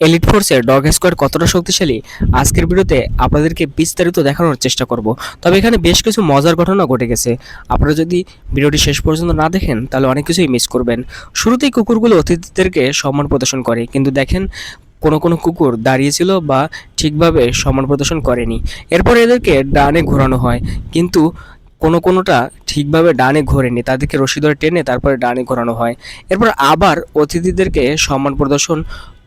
Elite ফোর্সের dog squad কতটা শক্তিশালী? আজকের ভিডিওতে আপনাদেরকে বিস্তারিত দেখানোর চেষ্টা করব। তবে এখানে বেশ কিছু মজার ঘটনা ঘটে গেছে। আপনারা যদি ভিডিওটি শেষ পর্যন্ত না দেখেন, তাহলে অনেক কিছুই মিস করবেন। শুরুতেই কুকুরগুলো অতিথিদেরকে সম্মান প্রদর্শন করে। কিন্তু দেখেন, কোনো কোনো কুকুর দাঁড়িয়েছিল বা ঠিকভাবে সম্মান প্রদর্শন করেনি। এরপর এদেরকে ডানে ঘোরানো হয়। কিন্তু কোনো কোনোটা ঠিকভাবে ডানে ঘোরেনি। তাদেরকে রশি ধরে টেনে তারপরে ডানে ঘোরানো হয়। এরপর আবার অতিথিদেরকে সম্মান প্রদর্শন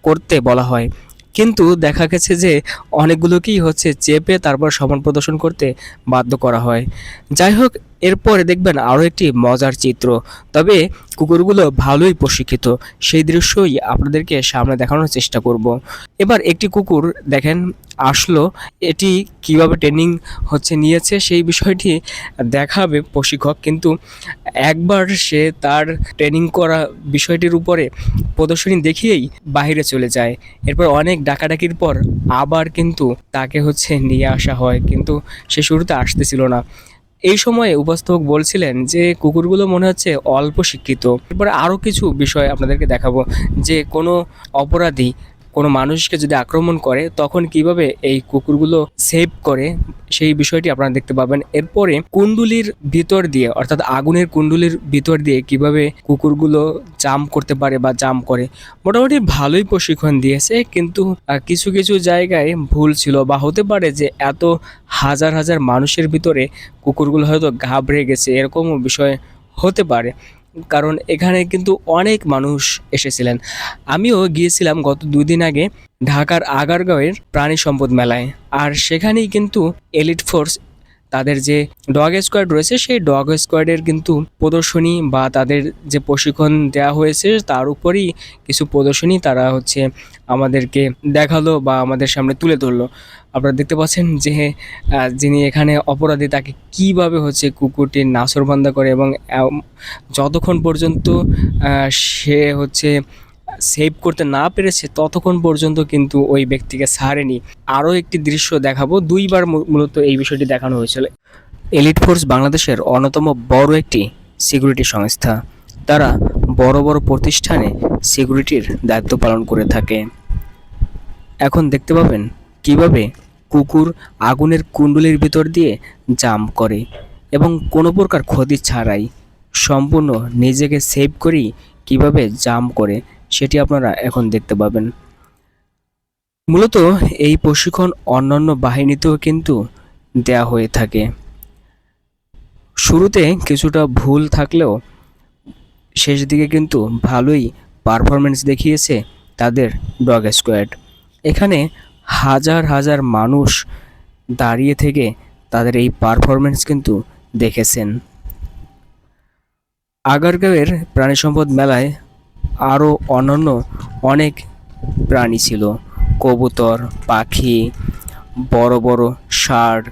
করতে বলা হয়। কিন্তু দেখা গেছে যে অনেকগুলোকেই হচ্ছে চেপে তারপর সমান প্রদর্শন করতে বাধ্য করা হয়। যাই হোক এরপরে দেখবেন আরও একটি মজার চিত্র। তবে কুকুরগুলো ভালোই প্রশিক্ষিত, সেই দৃশ্যই আপনাদেরকে সামনে দেখানোর চেষ্টা করব। এবার একটি কুকুর, দেখেন, আসলো। এটি কীভাবে ট্রেনিং হচ্ছে, নিয়েছে, সেই বিষয়টি দেখাবে প্রশিক্ষক। কিন্তু একবার সে তার ট্রেনিং করা বিষয়টির উপরে প্রদর্শনী দেখিয়েই বাইরে চলে যায়। এরপর অনেক ডাকাডাকির পর আবার কিন্তু তাকে হচ্ছে নিয়ে আসা হয়। কিন্তু সে শুরুতে আসতেছিল না। এই সময়ে উপস্থাপক বলছিলেন যে কুকুরগুলো মনে হচ্ছে অল্প শিক্ষিত। এরপর আরও কিছু বিষয় আপনাদেরকে দেখাবো যে কোনো অপরাধী কোনো মানুষকে যদি আক্রমণ করে, তখন কীভাবে এই কুকুরগুলো সেভ করে? সেই বিষয়টি আপনারা দেখতে পাবেন। এরপরে কুণ্ডুলির ভিতর দিয়ে, অর্থাৎ আগুনের কুণ্ডুলির ভিতর দিয়ে কীভাবে কুকুরগুলো জাম করতে পারে বা জাম করে? মোটামুটি ভালোই প্রশিক্ষণ দিয়েছে, কিন্তু কিছু কিছু জায়গায় ভুল ছিল বা হতে পারে যে এত হাজার হাজার মানুষের ভিতরে কুকুরগুলো হয়তো ঘাবড়ে গেছে, এরকমও বিষয় হতে পারে। কারণ এখানে কিন্তু অনেক মানুষ এসেছিলেন। আমিও গিয়েছিলাম গত দুদিন আগে ঢাকার আগারগাঁওয়ের প্রাণী সম্পদ মেলায়। আর সেখানেই কিন্তু এলিট ফোর্স তাদের যে ডগ স্কোয়াড রয়েছে, সেই ডগ স্কোয়াডের কিন্তু প্রদর্শনী বা তাদের যে প্রশিক্ষণ দেওয়া হয়েছে, তার উপরেই কিছু প্রদর্শনী তারা হচ্ছে আমাদেরকে দেখাল বা আমাদের সামনে তুলে ধরলো। আপনারা দেখতে পাচ্ছেন যে যিনি এখানে অপরাধী, তাকে কীভাবে হচ্ছে কুকুরটির নাসরবান্দা করে এবং যতক্ষণ পর্যন্ত সে হচ্ছে সেভ করতে না পেরেছে, ততক্ষণ পর্যন্ত কিন্তু ওই ব্যক্তিকে ছাড়েনি। আরও একটি দৃশ্য দেখাবো, দুইবার মূলত এই বিষয়টি দেখানো হয়েছিল। এলিট ফোর্স বাংলাদেশের অন্যতম বড় একটি সিকিউরিটি সংস্থা। তারা বড় বড় প্রতিষ্ঠানে সিকিউরিটির দায়িত্ব পালন করে থাকে। এখন দেখতে পাবেন কীভাবে কুকুর আগুনের কুণ্ডুলির ভিতর দিয়ে জাম্প করে এবং কোনো প্রকার ক্ষতি ছাড়াই সম্পূর্ণ নিজেকে সেভ করেই কীভাবে জাম্প করে সেটি আপনারা এখন দেখতে পাবেন। মূলত এই প্রশিক্ষণ অন্যান্য বাহিনীতেও কিন্তু দেয়া হয়ে থাকে। শুরুতে কিছুটা ভুল থাকলেও শেষ দিকে কিন্তু ভালোই পারফরমেন্স দেখিয়েছে তাদের ডগ স্কোয়াড। এখানে হাজার হাজার মানুষ দাঁড়িয়ে থেকে তাদের এই পারফরমেন্স কিন্তু দেখেছেন। আগারগাঁওয়ের প্রাণী সম্পদ মেলায় আরও অন্যান্য অনেক প্রাণী ছিল। কবুতর, পাখি, বড় বড় ষাঁড়,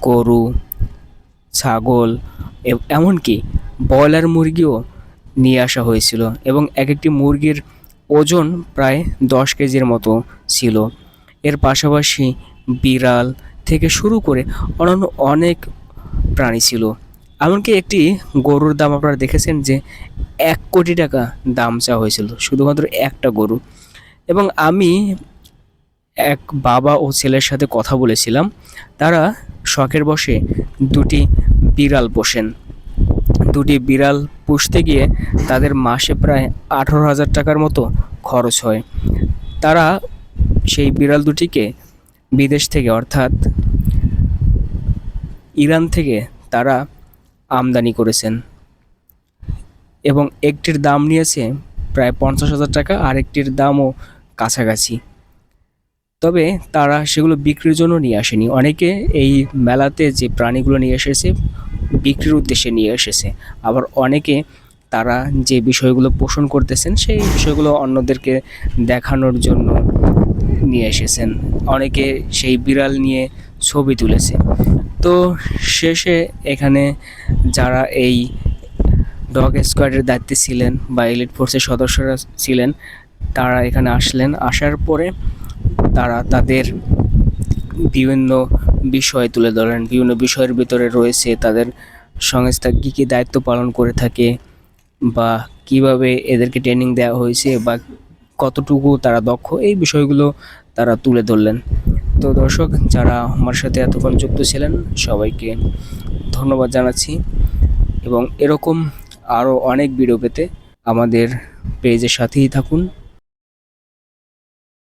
গরু, ছাগল এমনকি ব্রয়লার মুরগিও নিয়ে আসা হয়েছিল এবং এক একটি মুরগির ওজন প্রায় দশ কেজির মতো ছিল। এর পাশাপাশি বিড়াল থেকে শুরু করে অন্যান্য অনেক প্রাণী ছিল। এমনকি একটি গরুর দাম আপনারা দেখেছেন যে এক কোটি টাকা দাম চাওয়া হয়েছিল, শুধুমাত্র একটা গরু। এবং আমি এক বাবা ও ছেলের সাথে কথা বলেছিলাম, তারা শখের বসে দুটি বিড়াল পোষেন। দুটি বিড়াল পুষতে গিয়ে তাদের মাসে প্রায় আঠারো হাজার টাকার মতো খরচ হয়। তারা সেই বিড়াল দুটিকে বিদেশ থেকে, অর্থাৎ ইরান থেকে তারা আমদানি করেছেন। এবং একটির দাম নিয়েছে প্রায় পঞ্চাশ হাজার টাকা আর একটির দামও কাছাকাছি। তবে তারা সেগুলো বিক্রির জন্য নিয়ে আসেনি। অনেকে এই মেলাতে যে প্রাণীগুলো নিয়ে এসেছে, বিক্রির উদ্দেশ্যে নিয়ে এসেছে। আবার অনেকে তারা যে বিষয়গুলো পোষণ করতেছেন, সেই বিষয়গুলো অন্যদেরকে দেখানোর জন্য নিয়ে এসেছেন। অনেকে সেই বিড়াল নিয়ে ছবি তুলেছে। তো শেষে এখানে যারা এই ডগ স্কোয়াডের দায়িত্বে ছিলেন বা এলিট ফোর্সের সদস্যরা ছিলেন, তারা এখানে আসলেন। আসার পরে তারা তাদের বিভিন্ন বিষয় তুলে ধরেন বিভিন্ন বিষয়ের ভিতরে রয়েছে তাদের সংস্থা কী কী দায়িত্ব পালন করে থাকে বা কীভাবে এদেরকে ট্রেনিং দেওয়া হয়েছে বা কতটুকু তারা দক্ষ, এই বিষয়গুলো তারা তুলে ধরলেন। তো দর্শক, যারা আমার সাথে এতক্ষণ যুক্ত ছিলেন, সবাইকে ধন্যবাদ জানাচ্ছি। এবং এরকম আরও অনেক ভিডিও পেতে আমাদের পেজের সাথেই থাকুন।